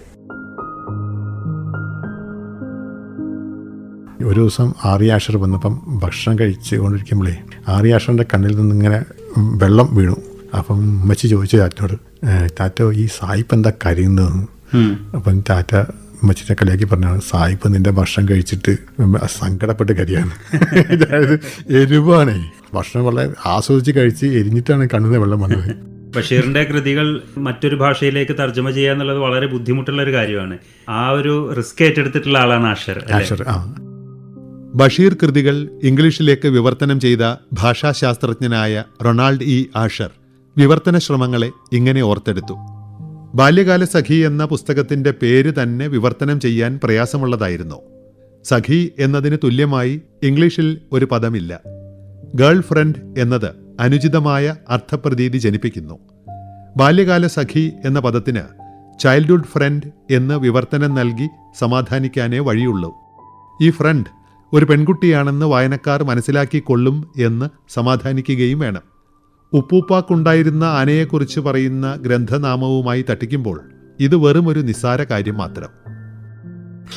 ഒരു ദിവസം ആറിയാഷർ വന്നപ്പം ഭക്ഷണം കഴിച്ചു കൊണ്ടിരിക്കുമ്പോഴേ ആറിയാഷറിന്റെ കണ്ണിൽ നിന്ന് ഇങ്ങനെ വെള്ളം വീണു. അപ്പം ഉമ്മച്ചി ചോദിച്ചു താറ്റോട് താറ്റോ ഈ സായിപ്പ് എന്താ കരയുന്നതെന്ന്? അപ്പം ചാറ്റ ഉമ്മച്ചിനെ കളിയാക്കി പറഞ്ഞാണ് സായിപ്പ് നിന്റെ ഭക്ഷണം കഴിച്ചിട്ട് സങ്കടപ്പെട്ട് കരിയാണ്. അതായത് എരിവാണേ. ഭക്ഷണം വളരെ ആസ്വദിച്ച് കഴിച്ച് എരിഞ്ഞിട്ടാണ് കണ്ണുന്ന വെള്ളം വന്നത്. ബഷീറിന്റെ കൃതികൾ മറ്റൊരു ഭാഷയിലേക്ക് തർജമ ചെയ്യുക എന്നുള്ളത് വളരെ ബുദ്ധിമുട്ടുള്ള ഒരു കാര്യമാണ്. ആ ഒരു റിസ്ക് ഏറ്റെടുത്തിട്ടുള്ള ആളാണ് ആഷർ ആഷർ ആ. ബഷീർ കൃതികൾ ഇംഗ്ലീഷിലേക്ക് വിവർത്തനം ചെയ്ത ഭാഷാശാസ്ത്രജ്ഞനായ റൊണാൾഡ് ഇ ആഷർ വിവർത്തന ശ്രമങ്ങളെ ഇങ്ങനെ ഓർത്തെടുത്തു. ബാല്യകാല സഖി എന്ന പുസ്തകത്തിന്റെ പേര് തന്നെ വിവർത്തനം ചെയ്യാൻ പ്രയാസമുള്ളതായിരുന്നു. സഖി എന്നതിന് തുല്യമായി ഇംഗ്ലീഷിൽ ഒരു പദമില്ല. ഗേൾ ഫ്രണ്ട് എന്നത് അനുചിതമായ അർത്ഥപ്രതീതി ജനിപ്പിക്കുന്നു. ബാല്യകാല സഖി എന്ന പദത്തിന് ചൈൽഡ്ഹുഡ് ഫ്രണ്ട് എന്ന് വിവർത്തനം നൽകി സമാധാനിക്കാനേ വഴിയുള്ളൂ. ഈ ഫ്രണ്ട് ഒരു പെൺകുട്ടിയാണെന്ന് വായനക്കാർ മനസ്സിലാക്കിക്കൊള്ളും എന്ന് സമാധാനിക്കുകയും വേണം. ഉപ്പൂപ്പാക്കുണ്ടായിരുന്ന ആനയെക്കുറിച്ച് പറയുന്ന ഗ്രന്ഥനാമവുമായി തട്ടിക്കുമ്പോൾ ഇത് വെറും ഒരു നിസ്സാര കാര്യം മാത്രം.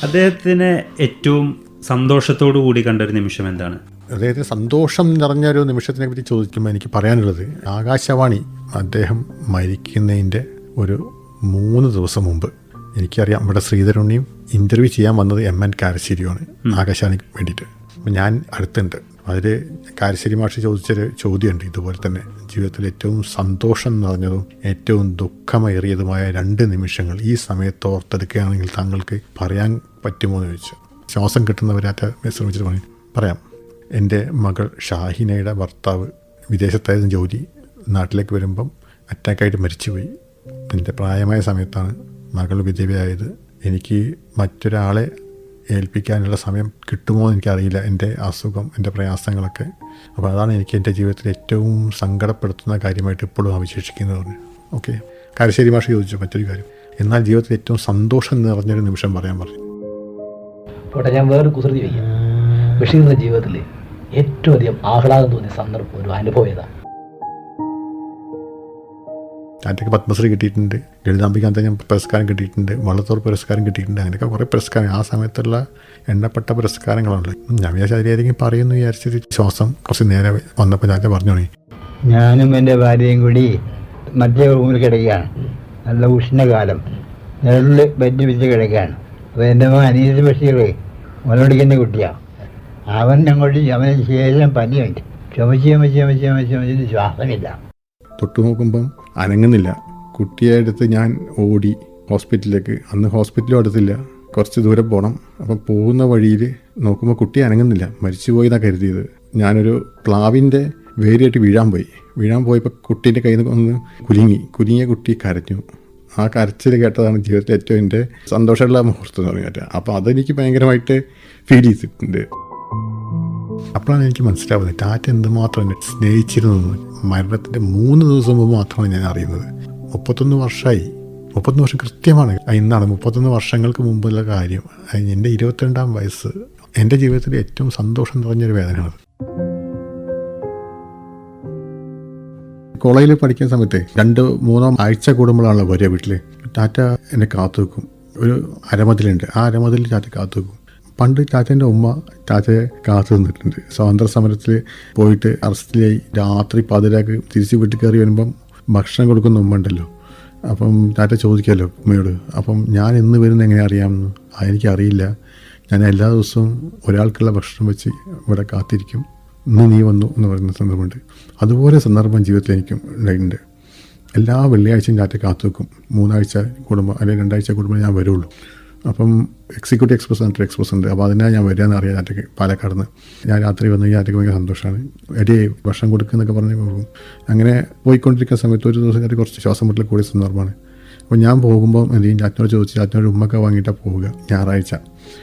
അദ്ദേഹത്തിന് ഏറ്റവും സന്തോഷത്തോടു കൂടി കണ്ട ഒരു നിമിഷം എന്താണ്? അദ്ദേഹത്തിന് സന്തോഷം നിറഞ്ഞ ഒരു നിമിഷത്തിനെ പറ്റി ചോദിക്കുമ്പോൾ എനിക്ക് പറയാനുള്ളത് ആകാശവാണി അദ്ദേഹം മരിക്കുന്നതിന്റെ ഒരു മൂന്ന് ദിവസം മുമ്പ് എനിക്കറിയാം ഇവിടെ ശ്രീധരുണ്ണിയും ഇന്റർവ്യൂ ചെയ്യാൻ വന്നത് എം എൻ കാരശ്ശേരിയാണ് ആകാശവാണിക്ക് വേണ്ടിയിട്ട്. അപ്പം ഞാൻ അടുത്തുണ്ട്. അതിൽ കാരശ്ശേരി മാഷ് ചോദിച്ചൊരു ചോദ്യമുണ്ട് ഇതുപോലെ തന്നെ. ജീവിതത്തിൽ ഏറ്റവും സന്തോഷം നിറഞ്ഞതും ഏറ്റവും ദുഃഖമേറിയതുമായ രണ്ട് നിമിഷങ്ങൾ ഈ സമയത്ത് ഓർത്തെടുക്കുകയാണെങ്കിൽ താങ്കൾക്ക് പറയാൻ പറ്റുമോ എന്ന് ചോദിച്ചു. ശ്വാസം കിട്ടുന്നവരാറ്റ ശ്രമിച്ചിട്ട് പറഞ്ഞു പറയാം. എന്റെ മകൾ ഷാഹിനയുടെ ഭർത്താവ് വിദേശത്തായിരുന്നു ജോലി. നാട്ടിലേക്ക് വരുമ്പം അറ്റാക്കായിട്ട് മരിച്ചുപോയി. എന്റെ പ്രായമായ സമയത്താണ് മകൾ വിധവയായത്. എനിക്ക് മറ്റൊരാളെ ഏൽപ്പിക്കാനുള്ള സമയം കിട്ടുമോ എന്ന് എനിക്കറിയില്ല. എന്റെ അസുഖം എന്റെ പ്രയാസങ്ങളൊക്കെ. അപ്പോൾ അതാണ് എനിക്ക് എന്റെ ജീവിതത്തിൽ ഏറ്റവും സങ്കടപ്പെടുത്തുന്ന കാര്യമായിട്ട് ഇപ്പോഴും അവശേഷിക്കുന്നത് പറഞ്ഞു. ഓക്കെ? കരശ്ശേരി ഭാഷ ചോദിച്ചു മറ്റൊരു കാര്യം. എന്നാൽ ജീവിതത്തിൽ ഏറ്റവും സന്തോഷം നിറഞ്ഞൊരു നിമിഷം പറയാൻ പറഞ്ഞു. പോട്ടെ ഞാൻ വേറൊരു കുസൃതി വയ്ക്കാം ബഷീറിന്റെ ജീവിതത്തിൽ ഏറ്റവും അധികം ആഹ്ലാദം തോന്നിയ സന്ദർഭം ഒരു അനുഭവം ഏതാ? ടാറ്റയ്ക്ക് പത്മശ്രീ കിട്ടിയിട്ടുണ്ട് ലളിതാംബികാന്ത ഞാൻ പുരസ്കാരം കിട്ടിയിട്ടുണ്ട് വള്ളത്തോർ പുരസ്കാരം കിട്ടിയിട്ടുണ്ട് അങ്ങനെയൊക്കെ കുറേ പുരസ്കാരം ആ സമയത്തുള്ള എണ്ണപ്പെട്ട പുരസ്കാരങ്ങളുണ്ട് ഞാൻ വിചാരിച്ച അതിലേതെങ്കിലും പറയുന്നു വിചാരിച്ചിട്ട് ശ്വാസം കുറച്ച് നേരെ വന്നപ്പോൾ ഞാൻ പറഞ്ഞു ഞാനും എന്റെ ഭാര്യയും കൂടി മധ്യഭൂമിയിൽ കിടക്കുകയാണ്. നല്ല ഉഷ്ണകാലം നിഴലിൽ ബെഡ് വെച്ച് കിടക്കുകയാണ്. അപ്പോൾ എന്റെ മകൻ അനീസ് ബഷീർ മുലപിടിക്കുന്ന കുട്ടിയാണ് അവൻ അങ്ങോട്ട് അവന് ശേഷം പനിയുണ്ട്. ചുമച്ച് ചുമച്ച് ചുമച്ച് ചുമച്ച് ശ്വാസമില്ല. തൊട്ടു നോക്കുമ്പം അനങ്ങുന്നില്ല. കുട്ടിയെ ഞാൻ ഓടി ഹോസ്പിറ്റലിലേക്ക്. അന്ന് ഹോസ്പിറ്റലും അടുത്തില്ല. കുറച്ച് ദൂരം പോകണം അപ്പം പോകുന്ന വഴിയിൽ നോക്കുമ്പോൾ കുട്ടി അനങ്ങുന്നില്ല. മരിച്ചുപോയി എന്നാണ് കരുതിയത്. ഞാനൊരു പ്ലാവിന്റെ വേരിയായിട്ട് വീഴാൻ പോയി. വീഴാൻ പോയപ്പോൾ കുട്ടീന്റെ കയ്യിൽ നിന്ന് ഒന്ന് കുലുങ്ങി. കുലുങ്ങിയ കുട്ടി കരഞ്ഞു. ആ കരച്ചിൽ കേട്ടതാണ് ജീവിതത്തിൽ ഏറ്റവും എന്റെ സന്തോഷമുള്ള മുഹൂർത്തം എന്ന് പറഞ്ഞാൽ അപ്പോൾ അതെനിക്ക് ഭയങ്കരമായിട്ട് ഫീൽ ചെയ്തിട്ടുണ്ട്. അപ്പോഴാണ് എനിക്ക് മനസ്സിലാവുന്നത് ടാറ്റ എന്തുമാത്രം എന്നെ സ്നേഹിച്ചിരുന്നു മരണത്തിന്റെ മൂന്ന് ദിവസം മുമ്പ് മാത്രമാണ് ഞാൻ അറിയുന്നത്. മുപ്പത്തൊന്ന് വർഷമായി. മുപ്പത്തൊന്ന് വർഷം കൃത്യമാണ്. ഇന്നാണ് മുപ്പത്തൊന്ന് വർഷങ്ങൾക്ക് മുമ്പുള്ള കാര്യം. എന്റെ ഇരുപത്തിരണ്ടാം വയസ്സ്. എന്റെ ജീവിതത്തിൽ ഏറ്റവും സന്തോഷം നിറഞ്ഞൊരു വേദനയാണത് കോളേജിൽ പഠിക്കുന്ന സമയത്ത് രണ്ട് മൂന്നോ ആഴ്ച കൂടുമ്പോഴാണല്ലോ വരിക വീട്ടിൽ ടാറ്റ എന്നെ കാത്തു വെക്കും ഒരു അരമതിലുണ്ട്. ആ അരമതിൽ ടാറ്റ കാത്തു വെക്കും പണ്ട് ടാറ്റേന്റെ ഉമ്മ ടാറ്റയെ കാത്തു നിന്നിട്ടുണ്ട്. സ്വാതന്ത്ര്യ സമരത്തിൽ പോയിട്ട് അറസ്റ്റിലായി രാത്രി പതിരാക്ക് തിരിച്ച് വീട്ടിൽ കയറി വരുമ്പം ഭക്ഷണം കൊടുക്കുന്ന ഉമ്മ ഉണ്ടല്ലോ. അപ്പം ടാറ്റ ചോദിക്കാമല്ലോ ഉമ്മയോട് അപ്പം ഞാൻ ഇന്ന് വരുന്ന എങ്ങനെ അറിയാമെന്ന്? ആ എനിക്കറിയില്ല ഞാൻ എല്ലാ ദിവസവും ഒരാൾക്കുള്ള ഭക്ഷണം വെച്ച് ഇവിടെ കാത്തിരിക്കും. ഇന്ന് നീ വന്നു എന്ന് പറയുന്ന സന്ദർഭമുണ്ട്. അതുപോലെ സന്ദർഭം ജീവിതത്തിൽ എനിക്കും ഉണ്ടായിട്ടുണ്ട് എല്ലാ വെള്ളിയാഴ്ചയും ടാറ്റ കാത്തു വെക്കും മൂന്നാഴ്ച കൂടുമ്പോൾ അല്ലെങ്കിൽ രണ്ടാഴ്ച കൂടുമ്പോൾ ഞാൻ വരുള്ളൂ. അപ്പം എക്സിക്യൂട്ടീവ് എക്സ്പ്രസ് ഉണ്ട് എക്സ്പ്രസ് ഉണ്ട്. അപ്പോൾ അതിനാ ഞാൻ വരികയെന്ന് അറിയാം ടാറ്റയ്ക്ക് പാലക്കാട് നിന്ന്. ഞാൻ രാത്രി വന്നു കഴിഞ്ഞാൽ ടാറ്റയ്ക്ക് ഭയങ്കര സന്തോഷമാണ്. എടി ഭക്ഷണം കൊടുക്കുന്നൊക്കെ പറഞ്ഞ് പോകും. അങ്ങനെ പോയിക്കൊണ്ടിരിക്കുന്ന സമയത്ത് ഒരു ദിവസം കാര്യം കുറച്ച് ശ്വാസം മുട്ടൽ കൂടിയ സന്ദർഭമാണ്. അപ്പോൾ ഞാൻ പോകുമ്പോൾ എന്ത് ചെയ്യും? ചാറ്റനോട് ചോദിച്ച് ചാറ്റനോട് ഉമ്മക്ക വാങ്ങിയിട്ടാണ് പോവുക ഞായറാഴ്ച.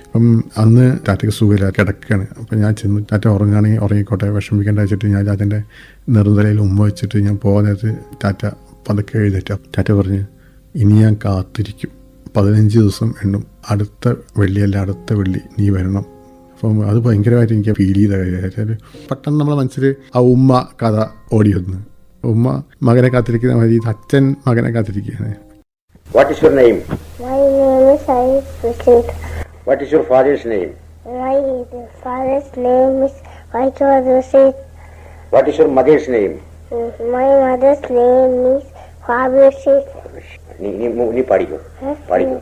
അപ്പം അന്ന് ടാറ്റയ്ക്ക് സുഖമില്ല കിടക്കുകയാണ് അപ്പം ഞാൻ ചെന്ന് ടാറ്റ ഉറങ്ങുകയാണെങ്കിൽ ഉറങ്ങിക്കോട്ടെ വിഷമിക്കേണ്ട വെച്ചിട്ട് ഞാൻ ചാറ്റന്റെ നെറുതലയിൽ ഉമ്മ വെച്ചിട്ട് ഞാൻ പോകാൻ നേരത്ത് ടാറ്റ പതുക്കെ എഴുന്നേറ്റ. ടാറ്റ പറഞ്ഞ് ഇനി ഞാൻ കാത്തിരിക്കും. പതിനഞ്ച് ദിവസം എണ്ണും. അടുത്ത വെള്ളിയല്ല അടുത്ത വെള്ളി നീ വരണം. അപ്പം അത് ഭയങ്കരമായിട്ട് എനിക്ക് ഫീൽ ചെയ്ത കാര്യം പെട്ടെന്ന് നമ്മളെ മനസ്സിൽ ആ ഉമ്മ കഥ ഓടി വന്ന്. ഉമ്മ മകനെ കാത്തിരിക്കുന്ന മതി അച്ഛൻ മകനെ കാത്തിരിക്കുകയാണ്. What is your name My name is Sai Hussain. What is your father's name My father's name is Vaitwad Hussain. What is your mother's name My mother's name is Fabio Sheikh. നീ നീ നീ പാടിക്കോ? പാടിക്കോ?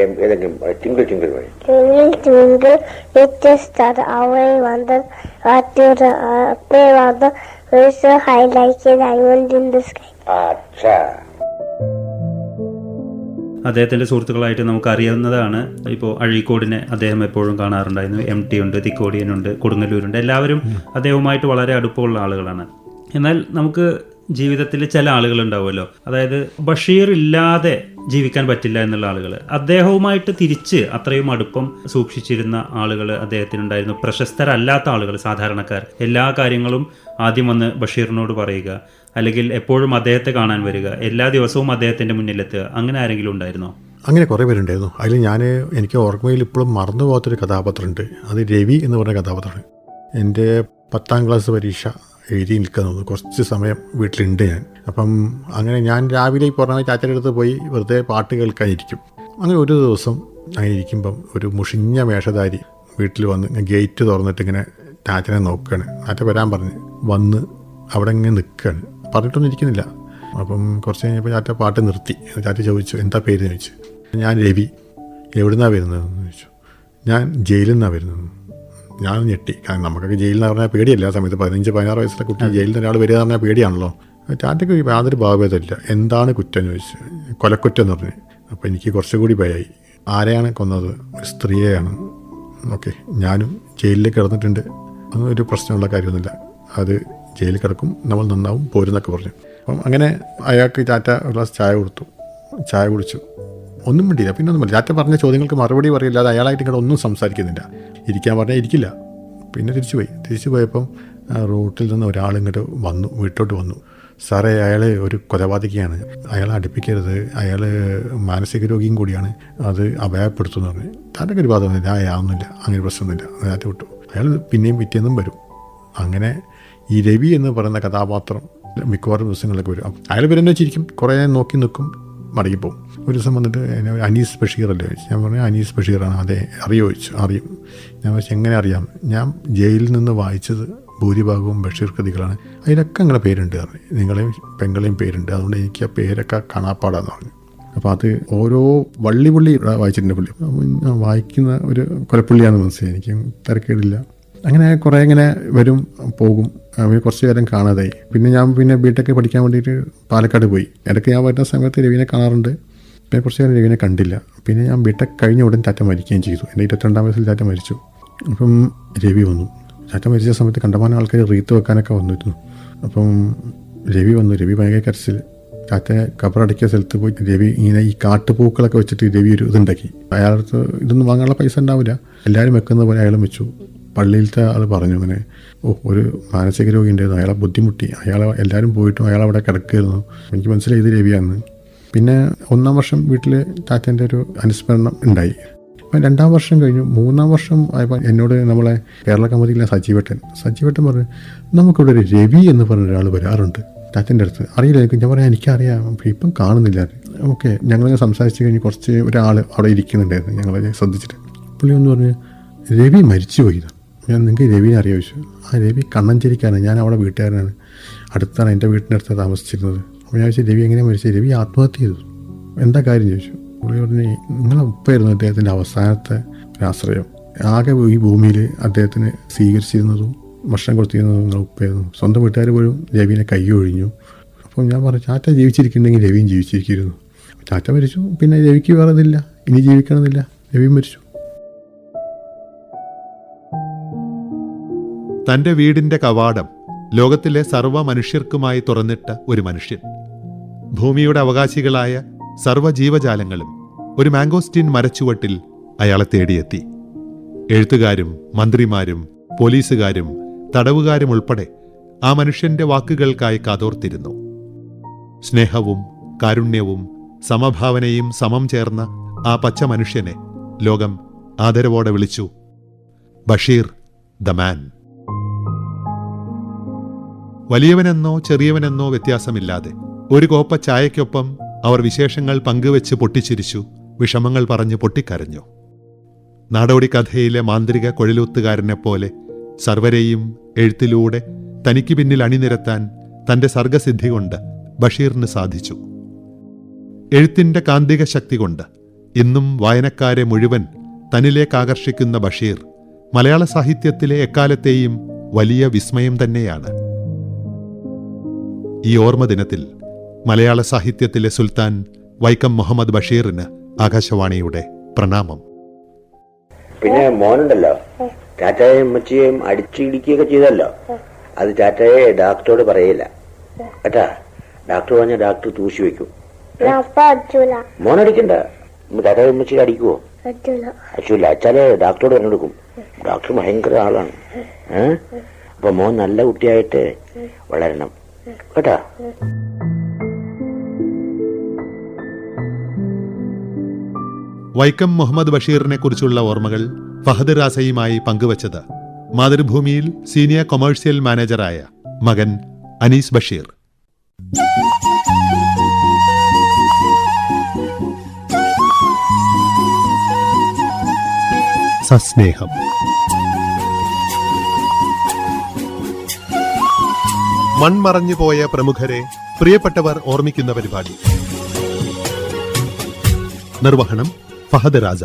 ഏതെങ്കിലും twinkle twinkle വഴി twinkle, twinkle, little star, how I wonder what you uh, play wonder. Where's so high like a diamond in the sky? അച്ഛാ. അദ്ദേഹത്തിന്റെ സുഹൃത്തുക്കളായിട്ട് നമുക്ക് അറിയാവുന്നതാണ് ഇപ്പോ അഴീക്കോടിനെ അദ്ദേഹം എപ്പോഴും കാണാറുണ്ടായിരുന്നു. എം ടി ഉണ്ട് തിക്കോടിയനുണ്ട് കൊടുങ്ങല്ലൂരുണ്ട്. എല്ലാവരും അദ്ദേഹവുമായിട്ട് വളരെ അടുപ്പമുള്ള ആളുകളാണ്. എന്നാൽ നമുക്ക് ജീവിതത്തിൽ ചില ആളുകൾ ഉണ്ടാവുമല്ലോ അതായത് ബഷീർ ഇല്ലാതെ ജീവിക്കാൻ പറ്റില്ല എന്നുള്ള ആളുകൾ അദ്ദേഹവുമായിട്ട് തിരിച്ച് അത്രയും അടുപ്പം സൂക്ഷിച്ചിരുന്ന ആളുകൾ അദ്ദേഹത്തിനുണ്ടായിരുന്നു. പ്രശസ്തരല്ലാത്ത ആളുകൾ സാധാരണക്കാർ എല്ലാ കാര്യങ്ങളും ആദ്യം വന്ന് ബഷീറിനോട് പറയുക. അല്ലെങ്കിൽ എപ്പോഴും അദ്ദേഹത്തെ കാണാൻ വരിക. എല്ലാ ദിവസവും അദ്ദേഹത്തിന്റെ മുന്നിലെത്തുക. അങ്ങനെ ആരെങ്കിലും ഉണ്ടായിരുന്നോ? അങ്ങനെ കുറേ പേരുണ്ടായിരുന്നു. അതിൽ ഞാൻ എനിക്ക് ഓർമ്മയിൽ ഇപ്പോഴും മറന്നു പോകാത്തൊരു കഥാപാത്രമുണ്ട്. അത് രവി എന്ന് പറഞ്ഞ കഥാപാത്രമാണ്. എന്റെ പത്താം ക്ലാസ് പരീക്ഷ എഴുതി നിൽക്കുന്നത്. കുറച്ച് സമയം വീട്ടിലുണ്ട് ഞാൻ. അപ്പം അങ്ങനെ ഞാൻ രാവിലെ ഈ പറഞ്ഞ ചാച്ചയുടെ അടുത്ത് പോയി വെറുതെ പാട്ട് കേൾക്കാനിരിക്കും. അങ്ങനെ ഒരു ദിവസം അങ്ങനെ ഇരിക്കുമ്പം ഒരു മുഷിഞ്ഞ വേഷധാരി വീട്ടിൽ വന്ന് ഗേറ്റ് തുറന്നിട്ട് ഇങ്ങനെ ചാച്ചനെ നോക്കുകയാണ് ചാറ്റ വരാൻ പറഞ്ഞ് വന്ന് അവിടെ ഇങ്ങനെ നിൽക്കുകയാണ് പറഞ്ഞിട്ടൊന്നും ഇരിക്കുന്നില്ല. അപ്പം കുറച്ച് കഴിഞ്ഞപ്പോൾ ചാറ്റ പാട്ട് നിർത്തി. ചാറ്റ ചോദിച്ചു എന്താ പേര്? ചോദിച്ചു. ഞാൻ രവി എവിടുന്നാണ് വരുന്നതെന്ന്? ചോദിച്ചു. ഞാൻ ജയിലിൽ നിന്നാണ് വരുന്നത് ഞാൻ ഞെട്ടി. കാരണം നമുക്കൊക്കെ ജയിലിൽ എന്ന് പറഞ്ഞാൽ പേടിയല്ല? ആ സമയത്ത് പതിനഞ്ച് പതിനാറ് വയസ്സിലെ കുട്ടി ജയിലിൽ നിന്ന് ഒരാൾ വരിക എന്ന് പറഞ്ഞാൽ പേടിയാണല്ലോ. ടാറ്റയ്ക്ക് യാതൊരു ഭാവഭേദമില്ല. എന്താണ് കുറ്റം എന്ന് ചോദിച്ചു കൊലക്കുറ്റം എന്ന് പറഞ്ഞു. അപ്പോൾ എനിക്ക് കുറച്ചുകൂടി ഭയമായി ആരെയാണ് കൊന്നത്? ഒരു സ്ത്രീയെയാണ്. ഓക്കെ ഞാനും ജയിലിൽ കിടന്നിട്ടുണ്ട്. അതൊന്നും ഒരു പ്രശ്നമുള്ള കാര്യമൊന്നുമില്ല. അത് ജയിലിൽ കിടക്കും നമ്മൾ നന്നാവും പോരുന്നൊക്കെ പറഞ്ഞു. അപ്പം അങ്ങനെ അയാൾക്ക് ടാറ്റ ഒരു ഗ്ലാസ് ചായ കൊടുത്തു. ചായ കുടിച്ചു. ഒന്നും മിണ്ടിയില്ല. പിന്നെ ഒന്നും ടാറ്റ പറഞ്ഞ ചോദ്യങ്ങൾക്ക് മറുപടി പറയില്ലാതെ അയാളായിട്ട് ഇങ്ങോട്ട് ഒന്നും സംസാരിക്കുന്നില്ല. ഇരിക്കാൻ പറഞ്ഞാൽ ഇരിക്കില്ല. പിന്നെ തിരിച്ചു പോയി. തിരിച്ചു പോയപ്പം റോട്ടിൽ നിന്ന് ഒരാൾ ഇങ്ങോട്ട് വന്നു വീട്ടോട്ട് വന്നു. സാറേ അയാൾ ഒരു കൊലപാതകയാണ്. അയാളെ അടുപ്പിക്കരുത്. അയാൾ മാനസിക രോഗിയും കൂടിയാണ്. അത് അപായപ്പെടുത്തുമെന്ന് പറഞ്ഞു. താന്റെ ഒരു ബാധമൊന്നുമില്ല അയാളൊന്നുമില്ല അങ്ങനെ പ്രശ്നമൊന്നുമില്ല. അതിനകത്ത് വിട്ടു. അയാൾ പിന്നെയും പിറ്റേന്നും വരും. അങ്ങനെ ഈ രവി എന്ന് പറയുന്ന കഥാപാത്രം മിക്കവാറും ദിവസങ്ങളിലൊക്കെ വരും. അയാൾ വരുന്ന വെച്ചിരിക്കും. കുറേ നോക്കി നിൽക്കും. മടങ്ങിപ്പോവും. ഒരു ദിവസം വന്നിട്ട് അനീസ് ബഷീറല്ലേ ചോദിച്ചു. ഞാൻ പറഞ്ഞു അനീസ് ബഷീറാണ്. അതെ അറിയോ ചോദിച്ചു. അറിയും. ഞാൻ പക്ഷേ എങ്ങനെ അറിയാം? ഞാൻ ജയിലിൽ നിന്ന് വായിച്ചത് ഭൂരിഭാഗവും ബഷീർ കൃതികളാണ്. അതിലൊക്കെ നിങ്ങളുടെ പേരുണ്ട്. പറഞ്ഞു. നിങ്ങളെയും പെങ്ങളെയും പേരുണ്ട്. അതുകൊണ്ട് എനിക്ക് ആ പേരൊക്കെ കാണാപ്പാടാന്ന് പറഞ്ഞു. അപ്പോൾ അത് ഓരോ വള്ളി പുള്ളി വായിച്ചിട്ടുണ്ട് പുള്ളി. ഞാൻ വായിക്കുന്ന ഒരു കൊലപ്പുള്ളിയാണെന്ന് മനസ്സിലായി. എനിക്ക് തിരക്കേടില്ല. അങ്ങനെ കുറേ ഇങ്ങനെ വരും പോകും. അവർ കുറച്ച് നേരം കാണാതായി. പിന്നെ ഞാൻ പിന്നെ ബിടെക് പഠിക്കാൻ വേണ്ടിയിട്ട് പാലക്കാട് പോയി. ഇടയ്ക്ക് ഞാൻ വരുന്ന സമയത്ത് രവിനെ കാണാറുണ്ട്. കുറച്ച് കാലം രവിനെ കണ്ടില്ല. പിന്നെ ഞാൻ ബിടെക് കഴിഞ്ഞ ഉടൻ ചാറ്റ മരിക്കുകയും ചെയ്തു. എന്റെ ഇരുപത്തിരണ്ടാം വയസ്സിൽ ചാറ്റ മരിച്ചു. അപ്പം രവി വന്നു. ചാറ്റ മരിച്ച സമയത്ത് കണ്ടമാനം ആൾക്കാർ റീത്ത് വെക്കാനൊക്കെ വന്നിരുന്നു. അപ്പം രവി വന്നു. രവി ഭയങ്കര കരച്ചിൽ. ചാറ്റ കബറടക്കിയ സ്ഥലത്ത് പോയി രവി ഇങ്ങനെ ഈ കാട്ടുപൂക്കളൊക്കെ വെച്ചിട്ട് രവി ഒരു ഇതുണ്ടാക്കി. അയാൾക്ക് ഇതൊന്നും വാങ്ങാനുള്ള പൈസ ഉണ്ടാവില്ല. എല്ലാവരും വെക്കുന്ന പോലെ അയാളും വെച്ചു. പള്ളിയിലത്തെ ആൾ പറഞ്ഞു അങ്ങനെ ഓ ഒരു മാനസിക രോഗി ഉണ്ടായിരുന്നു അയാളെ ബുദ്ധിമുട്ടി. അയാൾ എല്ലാവരും പോയിട്ടും അയാൾ അവിടെ കിടക്കുകയായിരുന്നു. എനിക്ക് മനസ്സിലായി ഇത് രവിയാന്ന്. പിന്നെ ഒന്നാം വർഷം വീട്ടിൽ താത്തേന്റെ ഒരു അനുസ്മരണം ഉണ്ടായി. അപ്പം രണ്ടാം വർഷം കഴിഞ്ഞു. മൂന്നാം വർഷം ആയപ്പോൾ എന്നോട് നമ്മളെ കേരള കമ്മിറ്റിയിലെ സജീവട്ടൻ സജീവട്ടൻ പറഞ്ഞു നമുക്കിവിടെ ഒരു രവി എന്ന് പറഞ്ഞ ഒരാൾ വരാറുണ്ട് ചാച്ചന്റെ അടുത്ത്. അറിയില്ല എനിക്ക് ഞാൻ പറയാം എനിക്കറിയാം. ഇപ്പം കാണുന്നില്ല ഓക്കെ ഞങ്ങളിങ്ങനെ സംസാരിച്ച് കഴിഞ്ഞ് കുറച്ച് ഒരാൾ അവിടെ ഇരിക്കുന്നുണ്ടായിരുന്നു ഞങ്ങളെ ശ്രദ്ധിച്ചിട്ട്. പുള്ളി ഒന്ന് പറഞ്ഞ് രവി മരിച്ചുപോയി ഞാൻ നിങ്ങൾക്ക് രവിനെ അറിയാം. ചോദിച്ചു ആ രവി കണ്ണഞ്ചേരിക്കാരനാണ്. ഞാൻ അവിടെ വീട്ടുകാരനാണ്. അടുത്താണ് എന്റെ വീട്ടിന്റെ അടുത്ത് താമസിച്ചിരുന്നത്. ചോദിച്ചു രവി എങ്ങനെയാണ് മരിച്ചത് രവി ആത്മഹത്യ ചെയ്തു. എന്താ കാര്യം ചോദിച്ചു? പുള്ളി പറഞ്ഞു നിങ്ങളെ ഉപ്പായിരുന്നു അദ്ദേഹത്തിന്റെ അവസാനത്തെ ഒരാശ്രയം ആകെ ഈ ഭൂമിയിൽ അദ്ദേഹത്തിന് സ്വീകരിച്ചിരുന്നതും ഭക്ഷണം കൊടുത്തിരുന്നതും നിങ്ങളെ ഉപ്പായിരുന്നു സ്വന്തം വീട്ടുകാർ പോലും രവിനെ കൈ ഒഴിഞ്ഞു. അപ്പോൾ ഞാൻ പറഞ്ഞു ചാറ്റ ജീവിച്ചിരിക്കുന്നുണ്ടെങ്കിൽ രവിയും ജീവിച്ചിരിക്കുന്നു ചാറ്റ മരിച്ചു. പിന്നെ രവിക്ക് വേറെ ഇതില്ല ഇനി ജീവിക്കണമെന്നില്ല. രവിയും മരിച്ചു. തന്റെ വീടിന്റെ കവാടം ലോകത്തിലെ സർവ മനുഷ്യർക്കുമായി തുറന്നിട്ട ഒരു മനുഷ്യൻ. ഭൂമിയുടെ അവകാശികളായ സർവ ജീവജാലങ്ങളും ഒരു മാംഗോസ്റ്റീൻ മരച്ചുവട്ടിൽ അയാളെ തേടിയെത്തി. എഴുത്തുകാരും മന്ത്രിമാരും പോലീസുകാരും തടവുകാരും ഉൾപ്പെടെ ആ മനുഷ്യന്റെ വാക്കുകൾക്കായി കാതോർത്തിരുന്നു. സ്നേഹവും കാരുണ്യവും സമഭാവനയും സമം ചേർന്ന ആ പച്ച മനുഷ്യനെ ലോകം ആദരവോടെ വിളിച്ചു ബഷീർ ദ മാൻ. വലിയവനെന്നോ ചെറിയവനെന്നോ വ്യത്യാസമില്ലാതെ ഒരു കോപ്പ ചായയ്ക്കൊപ്പം അവർ വിശേഷങ്ങൾ പങ്കുവെച്ച് പൊട്ടിച്ചിരിച്ചു. വിഷമങ്ങൾ പറഞ്ഞ് പൊട്ടിക്കരഞ്ഞു. നാടോടി കഥയിലെ മാന്ത്രിക കൊഴിലൂത്തുകാരനെ പോലെ സർവരെയും എഴുത്തിലൂടെ തനിക്ക് പിന്നിൽ അണിനിരത്താൻ തന്റെ സർഗസിദ്ധി കൊണ്ട് ബഷീറിന് സാധിച്ചു. എഴുത്തിന്റെ കാന്തിക ശക്തി കൊണ്ട് ഇന്നും വായനക്കാരെ മുഴുവൻ തന്നിലേക്ക് ആകർഷിക്കുന്ന ബഷീർ മലയാള സാഹിത്യത്തിലെ എക്കാലത്തെയും വലിയ വിസ്മയം തന്നെയാണ്. ഈ ഓർമ്മ ദിനത്തിൽ മലയാള സാഹിത്യത്തിലെ സുൽത്താൻ വൈക്കം മുഹമ്മദ് ബഷീറിന് ആകാശവാണിയുടെ പ്രണാമം. പിന്നെ മോനുണ്ടല്ലോ. ചാറ്റായും അമ്മച്ചിയെയും അടിച്ചിടിക്കുകയൊക്കെ ചെയ്തല്ലോ. അത് ചാറ്റായെ ഡാക്ടറോട് പറയില്ല. കേട്ടാ? ഡാക്ടർ പറഞ്ഞ ഡാക്ടർ തൂശി വെക്കും. മോനടിക്കണ്ട. ചാറ്റായും അമ്മച്ചി അടിക്കുവോ? അച്ഛല്ല അച്ഛാൽ ഡാക്ടറോട് പറഞ്ഞെടുക്കും ഡോക്ടർ ഭയങ്കര ആളാണ്. ഏഹ് അപ്പൊ മോൻ നല്ല കുട്ടിയായിട്ട് വളരണം. കേട്ടാ? വൈക്കം മുഹമ്മദ് ബഷീറിനെ കുറിച്ചുള്ള ഓർമ്മകൾ ഫഹദ് റാസയുമായി പങ്കുവച്ചത് മാതൃഭൂമിയിൽ സീനിയർ കൊമേഴ്സ്യൽ മാനേജറായ മകൻ അനീസ് ബഷീർ. സസ്നേഹം. മൺമറഞ്ഞു പോയ പ്രമുഖരെ പ്രിയപ്പെട്ടവർ ഓർമ്മിക്കുന്ന പരിപാടി. നിർവഹണം ഫഹദ് രാജ